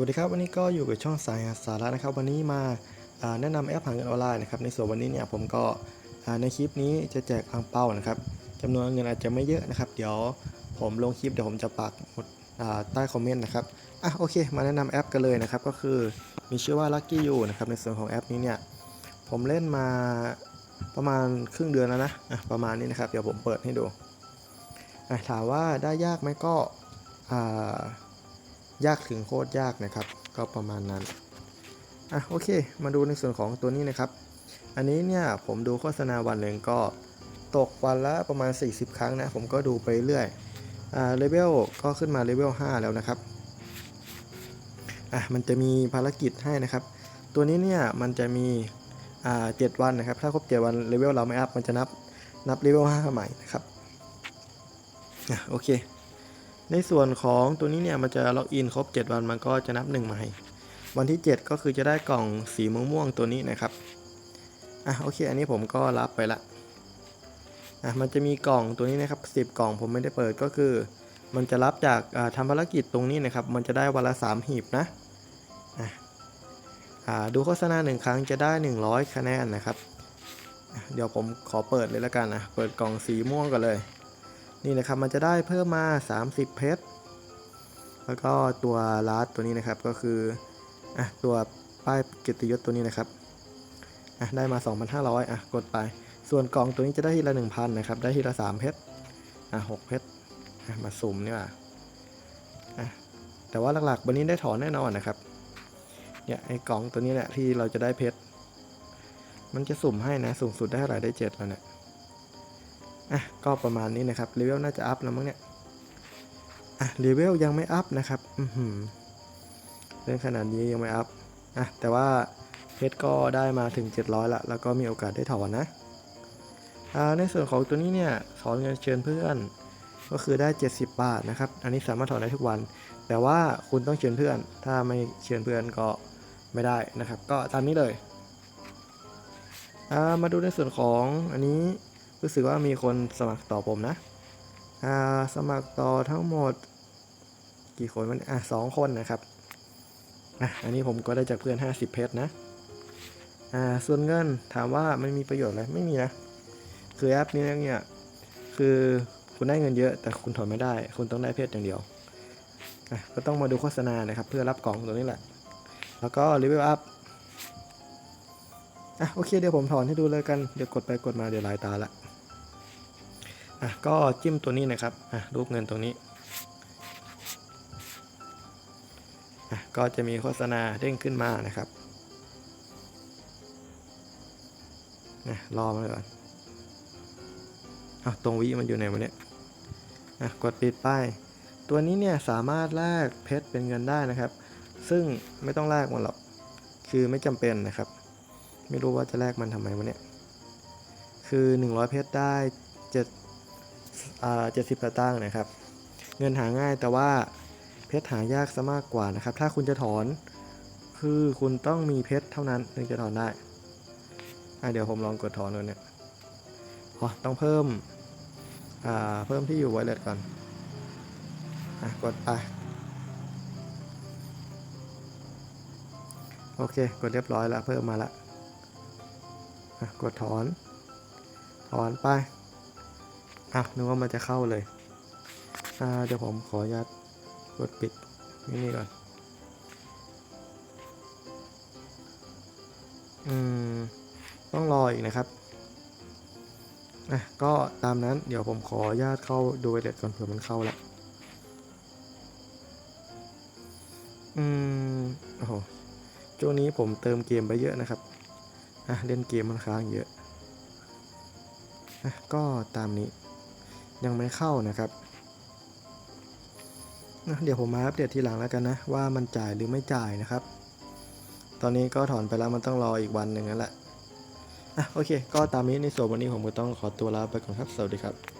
วัสดีครับวันนี้ก็อยู่กับช่องสายสาระนะครับ วันนี้มาแนะนำแอปหาเงินออนไลน์นะครับในส่วนวันนี้เนี่ยผมก็ในคลิปนี้จะแจกอังเป้านะครับจำนวนเงินอาจจะไม่เยอะนะครับ เดี๋ยวผมลงคลิปเดี๋ยวผมจะปักหมดใต้คอมเมนต์นะครับอะโอเค มาแนะนำแอปกันเลยนะครับ ก็คือมีชื่อว่า Lucky You นะครับในส่วนของแอปนี้เนี่ยผมเล่นมาประมาณครึ่งเดือนแล้วนะอะประมาณนี้นะครับเดี๋ยวผมเปิดให้ดูอะถามว่าได้ยากไหมก็อ่า ยากถึงโคตรยากนะครับ ก็ประมาณนั้นอะโอเค มาดูในส่วนของตัวนี้นะครับ อันนี้เนี่ยผมดูโฆษณาวันหนึ่งก็ตกวันละประมาณ 40 ครั้งนะ ผมก็ดูไปเรื่อยอ่าเลเวลก็ขึ้นมาเลเวล5แล้วนะครับอะมันจะมีภารกิจให้นะครับ ตัวนี้เนี่ยมันจะมีอ่า7วันนะครับ ถ้าครบ 7 วันเลเวลเราไม่อัพมันจะนับนับเลเวล5ใหม่นะครับอะโอเค ในส่วนของตัวนี้เนี่ยมันจะล็อกอินครบ 7 วันมันก็จะนับ1ใหม่ วันที่ 7 ก็คือจะได้กล่องสีม่วงๆตัวนี้นะครับอะโอเค อันนี้ผมก็รับไปละอะมันจะมีกล่องตัวนี้นะครับ 10 กล่องผมไม่ได้เปิดก็คือ มันจะรับจากทำภารกิจตรงนี้นะครับ มันจะได้วันละ 3 หีบนะอะดูโฆษณาหนึ่งครั้งจะได้ 100 คะแนนนะครับ เดี๋ยวผมขอเปิดเลยละกันนะ เปิดกล่องสีม่วงก่อนเลย นี่นะครับมันจะได้เพิ่มมา 30 เพชร แล้วก็ตัวลาร์ตัวนี้นะครับก็คืออะตัวป้ายเกียรติยศตัวนี้นะครับอะได้มา 2,500อะกดไป ส่วนกล่องตัวนี้จะได้ทีละ 1,000นะครับได้ทีละ 3 เพชรอะ6เพชรอะมาสุ่มนี่ว่าอะแต่ว่าหลักๆวันนี้ได้ถอนแน่นอนนะครับเนี่ยไอ้กล่องตัวนี้แหละที่เราจะได้เพชร มันจะสุ่มให้นะสูงสุดได้เท่าไหร่ได้ 7 แล้วเนี่ย อะก็ประมาณนี้นะครับเลเวลน่าจะอัพแล้วมั้งเนี่ยอะเลเวลยังไม่อัพนะครับอือหือเล่นขนาดนี้ยังไม่อัพอะแต่ว่าเพชรก็ได้มาถึง 700ละแล้วก็มีโอกาสได้ถอนนะอ่าในส่วนของตัวนี้เนี่ยถอนเงินเชิญเพื่อนก็คือได้ 70 บาทนะครับ อันนี้สามารถถอนได้ทุกวัน แต่ว่าคุณต้องเชิญเพื่อน ถ้าไม่เชิญเพื่อนก็ไม่ได้นะครับ ก็ตามนี้เลยอ่ามาดูในส่วนของอันนี้ รู้สึกว่ามีคนสมัครต่อผมนะอ่าสมัครต่อทั้งหมด กี่คนมันอะสองคนนะครับอะอันนี้ผมก็ได้จากเพื่อน 50 เพชรนะอ่าส่วนเงินถามว่ามันมีประโยชน์อะไรไม่มีนะ คือแอปนี้เนี่ยคือคุณได้เงินเยอะ แต่คุณถอนไม่ได้ คุณต้องได้เพชรอย่างเดียวอะก็ต้องมาดูโฆษณานะครับ เพื่อรับกล่องตัวนี้แหละ แล้วก็รีวิวอัพอะโอเคเดี๋ยวผมถอนให้ดูเลยกัน เดี๋ยวกดไปกดมาเดี๋ยวลายตาละ อะก็จิ้มตัวนี้นะครับอะรูปเงินตรงนี้อะก็จะมีโฆษณาเด้งขึ้นมานะครับนะรอมาก่อนอะตรงวิมันอยู่ไหนวะเนี่ยอะกดปิดป้ายตัวนี้เนี่ยสามารถแลกเพชรเป็นเงินได้นะครับ ซึ่งไม่ต้องแลกมันหรอกคือไม่จำเป็นนะครับ ไม่รู้ว่าจะแลกมันทำไมวะเนี่ย คือ 100 เพชรได้7 อ่า70สตางค์นะครับ เงินหาง่ายแต่ว่าเพชรหายากซะมากกว่านะครับ ถ้าคุณจะถอนคือคุณต้องมีเพชรเท่านั้นถึงจะถอนได้อะเดี๋ยวผมลองกดถอนดูเนี่ยอ๋อต้องเพิ่มอ่าเพิ่มที่อยู่ไวเลสก่อนอะกดไปโอเค กดเรียบร้อยแล้วเพิ่มมาละกดถอน ถอนไป อะนึกว่ามันจะเข้าเลยอ่าเดี๋ยวผมขออนุญาตกดปิดนี่นี่ก่อนอืมต้องรออีกนะครับอะก็ตามนั้นเดี๋ยวผมขออนุญาตเข้าดูไวเลสก่อนเผื่อมันเข้าแล้วอืมโอ้โหช่วงนี้ผมเติมเกมไปเยอะนะครับอะเล่นเกมมันค้างเยอะอะก็ตามนี้ ยังไม่เข้านะครับนะเดี๋ยวผมมาอัปเดตทีหลังแล้วกันนะ ว่ามันจ่ายหรือไม่จ่ายนะครับ ตอนนี้ก็ถอนไปแล้วมันต้องรออีกวันหนึ่งนั่นแหละอะโอเค ก็ตามนี้ในส่วนวันนี้ผมก็ต้องขอตัวลาไปก่อนครับ สวัสดีครับ